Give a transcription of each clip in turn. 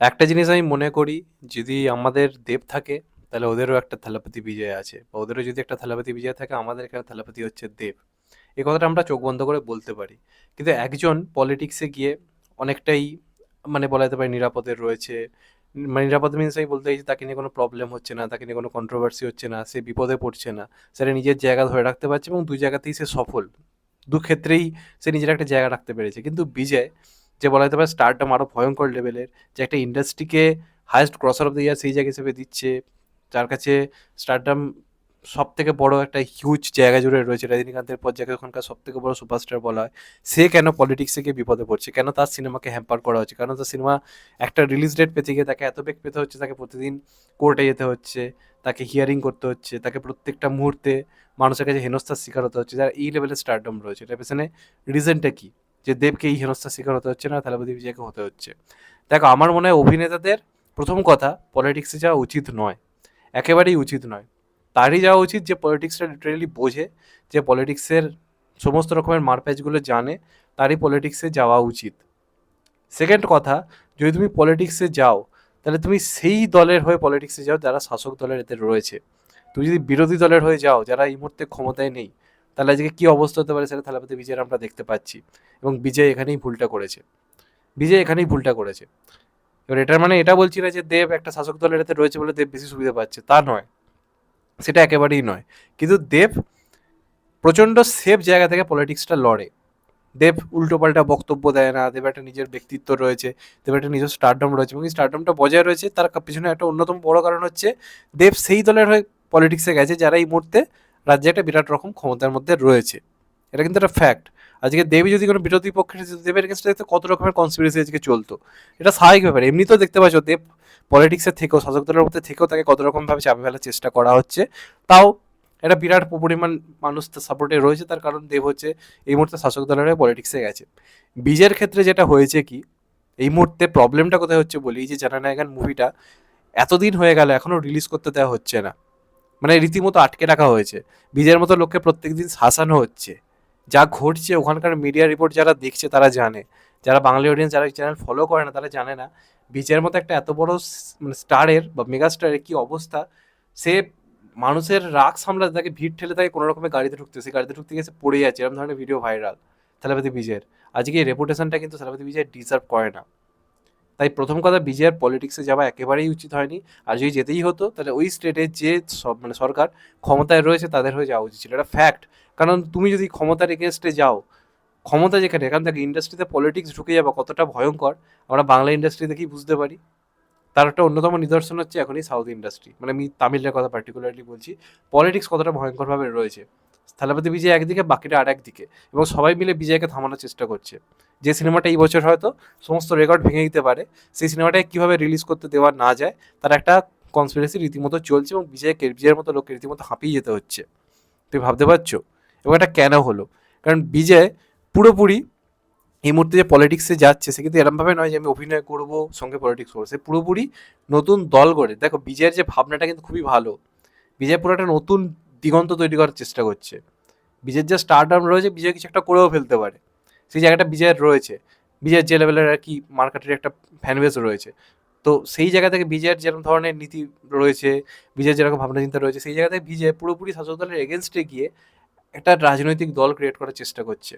একটা জিনিস আমি মনে করি, যদি আমাদের দেব থাকে, তাহলে ওদেরও একটা থালাপতি বিজয় আছে। বা ওদেরও যদি একটা থালাপতি বিজয় থাকে, আমাদের এখানে থালাপতি হচ্ছে দেব। এই কথাটা আমরা চোখ বন্ধ করে বলতে পারি। কিন্তু একজন পলিটিক্সে গিয়ে অনেকটাই মানে বলা যেতে পারে নিরাপদে রয়েছে। মানে নিরাপদ মিনস আমি বলতে চাইছি, তাকে নিয়ে কোনো প্রবলেম হচ্ছে না, তাকে নিয়ে কোনো কন্ট্রোভার্সি হচ্ছে না, সে বিপদে পড়ছে না। সেটা নিজের জায়গা ধরে রাখতে পারছে এবং দুই জায়গাতেই সে সফল। দু ক্ষেত্রেই সে নিজের একটা জায়গা রাখতে পেরেছে। কিন্তু বিজয় যে বলা যেতে পারে স্টারডম আরও ভয়ঙ্কর লেভেলের যে একটা ইন্ডাস্ট্রিকে highest grosser of the year সেই জায়গা হিসেবে দিচ্ছে, যার কাছে স্টারডম সব থেকে বড় একটা হিউজ জায়গা জুড়ে রয়েছে, রজনীকান্তের পর যাকে ওখানকার সব থেকে বড় সুপারস্টার বলা হয়, সে কেন পলিটিক্সে গিয়ে বিপদে পড়ছে? কেন তার সিনেমাকে হ্যাম্পার করা হচ্ছে? কারণ তার সিনেমা একটা রিলিজ ডেট পেতে গিয়ে তাকে এত বেগ পেতে হচ্ছে? তাকে প্রতিদিন কোর্টে যেতে হচ্ছে, তাকে হিয়ারিং করতে হচ্ছে, তাকে প্রত্যেকটা মুহূর্তে মানুষের কাছে হেনস্থার শিকার হতে হচ্ছে, যারা এই লেভেলের স্টারডম রয়েছে। এটা পেছনে রিজনটা কি? যে দেবকে এই হেনস্থার শিকার হতে হচ্ছে না থালাপতি বিজয়কে হতে হচ্ছে। দেখো, আমার মনে হয় অভিনেতাদের প্রথম কথা পলিটিক্সে যাওয়া উচিত নয়। একেবারেই উচিত নয়। তারই যাওয়া উচিত যে পলিটিক্সটা লিটারেলি বোঝে, যে পলিটিক্সের সমস্ত রকমের মারপ্যাচগুলো জানে, তারই পলিটিক্সে যাওয়া উচিত। সেকেন্ড কথা, যদি তুমি পলিটিক্সে যাও, তাহলে তুমি সেই দলের হয়ে পলিটিক্সে যাও যারা শাসক দলের এতে রয়েছে। তুমি যদি বিরোধী দলের হয়ে যাও, যারা এই মুহূর্তে ক্ষমতায় নেই তাহলে আজকে কী অবস্থা হতে পারে সেটা থালাপতি বিজয়ের আমরা দেখতে পাচ্ছি। এবং বিজয় এখানেই ভুলটা করেছে। বিজয় এখানেই ভুলটা করেছে। এবার এটার মানে এটা বলছি না যে দেব একটা শাসক দলের এতে রয়েছে বলে দেব বেশি সুবিধা পাচ্ছে, তা নয়। সেটা একেবারেই নয়। কিন্তু দেব প্রচণ্ড সেফ জায়গা থেকে পলিটিক্সটা লড়ে। দেব উল্টোপাল্টা বক্তব্য দেয় না, দেব একটা নিজের ব্যক্তিত্ব রয়েছে, দেব একটা নিজের স্টারডম রয়েছে এবং এই স্টারডমটা বজায় রয়েছে। তার পিছনে একটা অন্যতম বড় কারণ হচ্ছে, দেব সেই দলের হয়ে পলিটিক্সে গেছে যারা এই মুহূর্তে রাজ্যে একটা বিরাট রকম ক্ষমতার মধ্যে রয়েছে। এটা কিন্তু একটা ফ্যাক্ট আজকে দেবী যদি কোনো বিরোধী পক্ষে যেত, দেবের এগেনস্টে দেখতে কত রকমের কনস্পিরেসি আজকে চলতো। এটা স্বাভাবিক ব্যাপার। এমনিতেও দেখতে পাচ্ছ দেব পলিটিক্সের থেকেও শাসক দলের মধ্যে থেকেও তাকে কত রকমভাবে চাপে ফেলার চেষ্টা করা হচ্ছে। তাও একটা বিরাট পরিমাণ মানুষ তার সাপোর্টে রয়েছে। তার কারণ দেব হচ্ছে এই মুহূর্তে শাসক দলের পলিটিক্সে গেছে। বিজের ক্ষেত্রে যেটা হয়েছে কি এই মুহূর্তে প্রবলেমটা কোথায় হচ্ছে বলি যে জানানায়গান মুভিটা এতদিন হয়ে গেল এখনও রিলিজ করতে দেওয়া হচ্ছে না। মানে রীতিমতো আটকে রাখা হয়েছে। বিজয়ের মতো লোককে প্রত্যেকদিন শাসানো হচ্ছে। যা ঘটছে, ওখানকার মিডিয়া রিপোর্ট যারা দেখছে তারা জানে। যারা বাঙালি অডিয়েন্স যারা চ্যানেল ফলো করে না, তারা জানে না। বিজের মতো একটা এত বড় মানে স্টারের বা মেগা স্টারের কী অবস্থা? সে মানুষের রাগ সামলাতে তাকে ভিড় ঠেলে তাকে কোনো রকমের গাড়িতে ঢুকতে সেই গাড়িতে ঢুকতে সে পড়ে যাচ্ছে। এরকম ধরনের ভিডিও ভাইরাল থালাপতি বিজয়ের আজকে এই রেপুটেশনটা কিন্তু থালাপতি বিজয় ডিজার্ভ করে না। তাই প্রথম কথা বিজয়ের পলিটিক্সে যাওয়া একেবারেই উচিত হয়নি। আর যদি যেতেই হতো, তাহলে ওই স্টেটের যে সব মানে সরকার ক্ষমতায় রয়েছে, তাদের হয়ে যাওয়া উচিত ছিল। এটা ফ্যাক্ট কারণ তুমি যদি ক্ষমতার এগেনস্টে যাও, ক্ষমতা যেখানে, এখান থেকে ইন্ডাস্ট্রিতে পলিটিক্স ঢুকে যাবে কতটা ভয়ঙ্কর, আমরা বাংলা ইন্ডাস্ট্রি দেখেই বুঝতে পারি। তার একটা অন্যতম নিদর্শন হচ্ছে এখনই সাউথ ইন্ডাস্ট্রি মানে আমি তামিলের কথা পার্টিকুলারলি বলছি। পলিটিক্স কতটা ভয়ঙ্করভাবে রয়েছে। স্থলাপতি বিজয় একদিকে বাকিটা আর একদিকে। এবং সবাই মিলে বিজয়কে থামানোর চেষ্টা করছে। যে সিনেমাটা এই বছর হয়তো সমস্ত রেকর্ড ভেঙে দিতে পারে, সেই সিনেমাটাকে কীভাবে রিলিজ করতে দেওয়া না যায়, তার একটা কনস্পিরেসি রীতিমতো চলছে এবং বিজয়কে, বিজয়ের মতো লোককে রীতিমতো হাঁপিয়ে যেতে হচ্ছে। তুমি ভাবতে পারছ? এবং এটা কেন হলো? কারণ বিজয় পুরোপুরি এই মুহূর্তে যে পলিটিক্সে যাচ্ছে, সে কিন্তু এরমভাবে নয় যে আমি অভিনয় করব, সঙ্গে পলিটিক্স করব। সে পুরোপুরি নতুন দল গড়ে। দেখো, বিজয়ের যে ভাবনাটা কিন্তু খুবই ভালো। বিজয় পুরো একটা নতুন দিগন্ত তৈরি করার চেষ্টা করছে। বিজয়ের যে স্টারডাম রয়েছে, বিজয় কিছু একটা করেও ফেলতে পারে। সেই জায়গাটা বিজয়ের রয়েছে। বিজয়ের যে লেভেলের আর কি মার্কেটের একটা ফ্যানবেস রয়েছে। তো সেই জায়গা থেকে বিজয়ের যেরকম ধরনের নীতি রয়েছে, বিজয়ের যেরকম ভাবনা চিন্তা রয়েছে, সেই জায়গা থেকে বিজয় পুরোপুরি শাসক দলের এগেনস্টে গিয়ে একটা রাজনৈতিক দল ক্রিয়েট করার চেষ্টা করছে।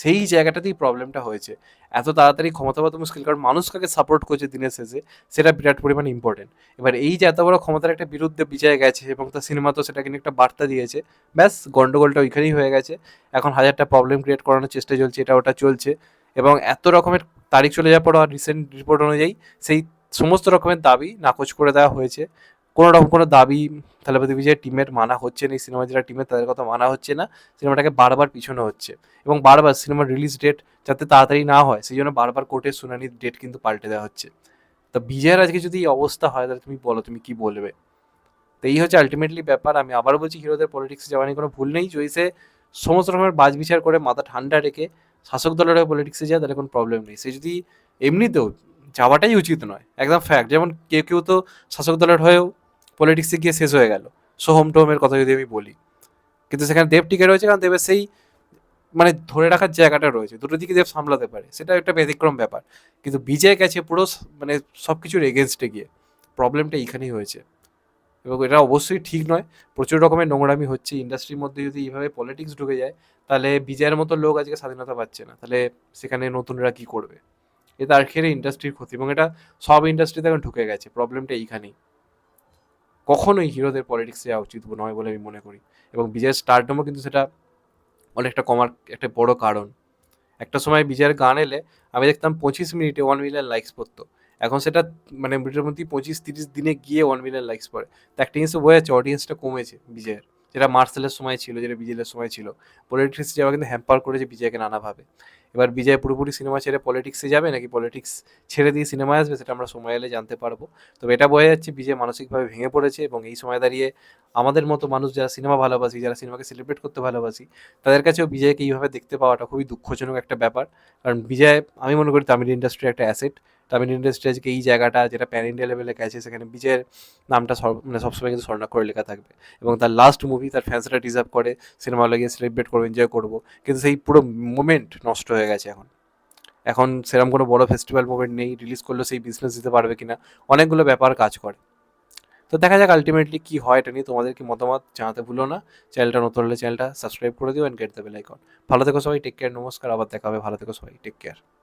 সেই জায়গাটাতেই প্রবলেমটা হয়েছে। এত তাড়াতাড়ি ক্ষমতা পাওয়া মুশকিল, কারণ মানুষ কাকে সাপোর্ট করছে দিনের শেষে, সেটা বিরাট পরিমাণে ইম্পর্টেন্ট এবার এই যে এত বড় ক্ষমতার একটা বিরুদ্ধে বিজয় গেছে এবং তার সিনেমা তো সেটাকে নিয়ে একটা বার্তা দিয়েছে, ব্যাস গন্ডগোলটা ওইখানেই হয়ে গেছে। এখন হাজারটা প্রবলেম ক্রিয়েট করানোর চেষ্টা চলছে, এটা ওটা চলছে এবং এত রকমের তারিখ চলে যাওয়ার পর রিসেন্ট রিপোর্ট অনুযায়ী সেই সমস্ত রকমের দাবি নাকচ করে দেওয়া হয়েছে। কোনো রকম কোনো দাবি থালাপতি বিজয়ের টিমের মানা হচ্ছে না, এই সিনেমা যারা টিমের তাদের কথা মানা হচ্ছে না, সিনেমাটাকে বারবার পিছনে হচ্ছে এবং বারবার সিনেমার রিলিজ ডেট যাতে তাড়াতাড়ি না হয়, সেই জন্য বারবার কোর্টের শুনানির ডেট কিন্তু পাল্টে দেওয়া হচ্ছে। তো বিজয়ের আজকে যদি এই অবস্থা হয়, তাহলে তুমি বলো, তুমি কি বলবে? তো এই হচ্ছে আলটিমেটলি ব্যাপার, আমি আবার বলছি, হিরোদের পলিটিক্সে যাওয়া নিয়ে কোনো ভুল নেই, যদি সে সমস্ত রকমের বাজ বিচার করে মাথা ঠান্ডা রেখে শাসক দলের হয়ে পলিটিক্সে যায়, তাহলে কোনো প্রবলেম নেই। সে যদি এমনিতেও যাওয়াটাই উচিত নয়, একদম ফ্যাক্ট যেমন কেউ কেউ তো শাসক দলের হয়েও পলিটিক্সে গিয়ে শেষ হয়ে গেল। সোহম টোহমের কথা যদি আমি বলি। কিন্তু সেখানে দেব টিকে রয়েছে কারণ দেবের সেই মানে ধরে রাখার জায়গাটা রয়েছে। দুটো দিকে দেব সামলাতে পারে। সেটা একটা ব্যতিক্রম ব্যাপার। কিন্তু বিজয় গেছে পুরো মানে সব কিছুর এগেনস্টে গিয়ে। প্রবলেমটা এইখানেই হয়েছে। এবং এটা অবশ্যই ঠিক নয়। প্রচুর রকমের নোংরামি হচ্ছে। ইন্ডাস্ট্রির মধ্যে যদি এইভাবে পলিটিক্স ঢুকে যায়, তাহলে বিজয়ের মতো লোক আজকে স্বাধীনতা পাচ্ছে না। তাহলে সেখানে নতুনরা কি করবে? এটা আর খেলে ইন্ডাস্ট্রির ক্ষতি। এবং এটা সব ইন্ডাস্ট্রিতে এখন ঢুকে গেছে। প্রবলেমটা এইখানেই। কখনোই হিরোদের পলিটিক্সে যাওয়া উচিত নয় বলে আমি মনে করি। এবং বিজয়ের স্টারডমও কিন্তু সেটা অনেকটা কমার একটা বড় কারণ। একটা সময় বিজয়ের গান এলে আমি দেখতাম পঁচিশ মিনিটে ওয়ান মিলিয়ন লাইকস পড়তো। এখন সেটা মানে মোটামুটি পঁচিশ, তিরিশ দিনে গিয়ে ওয়ান মিলিয়ন লাইক্স পড়ে। তো একটা জিনিস বোঝা যাচ্ছে অডিয়েন্সটা কমেছে বিজয়ের। যেটা মার্সেলের সময় ছিল, যেটা বিজয়ের সময় ছিল। পলিটিক্স যাওয়া কিন্তু হ্যাম্পার করেছে বিজয়কে নানাভাবে। এবার বিজয় পুরোপুরি সিনেমা ছেড়ে পলিটিক্সে যাবে নাকি পলিটিক্স ছেড়ে দিয়ে সিনেমায় আসবে সেটা আমরা সময় এলে জানতে পারব। তবে এটা বোঝা যাচ্ছে বিজয় মানসিকভাবে ভেঙে পড়েছে এবং এই সময় দাঁড়িয়ে আমাদের মতো মানুষ যারা সিনেমা ভালোবাসি, যারা সিনেমাকে সেলিব্রেট করতে ভালোবাসি, তাদের কাছেও বিজয়কে এইভাবে দেখতে পাওয়াটা খুবই দুঃখজনক একটা ব্যাপার। কারণ বিজয়, আমি মনে করি তামিল ইন্ডাস্ট্রির একটা অ্যাসেট তামিল ইন্ডাস্ট্রি আজকে এই জায়গাটা যেটা প্যান ইন্ডিয়া লেভেলে গেছে সেখানে বিজয়ের নামটা সর- মানে সবসময় কিন্তু স্বর্ণাক্ষরে লেখা থাকবে। এবং তার লাস্ট মুভি তার ফ্যান্সরা ডিজার্ভ করে সিনেমা লাগিয়ে সেলিব্রেট করব এনজয় করব। কিন্তু সেই পুরো মোমেন্ট নষ্ট হয়ে গেছে এখন। এখন সেরকম কোনো বড় ফেস্টিভ্যাল মুভমেন্ট নেই রিলিজ করলেও সেই বিজনেস দিতে পারবে কিনা, অনেকগুলো ব্যাপার কাজ করে। তো দেখা যাক আলটিমেটলি কী হয়, এটা নিয়ে তোমাদের কি মতামত জানাতে ভুলো না। চ্যানেলটা নতুন হলে চ্যানেলটা সাবস্ক্রাইব করে দিও অ্যান্ড গেট দ্য বেল ভালো থেকো সবাই টেক কেয়ার নমস্কার, আবার দেখা হবে, ভালো থেকো সবাই টেক কেয়ার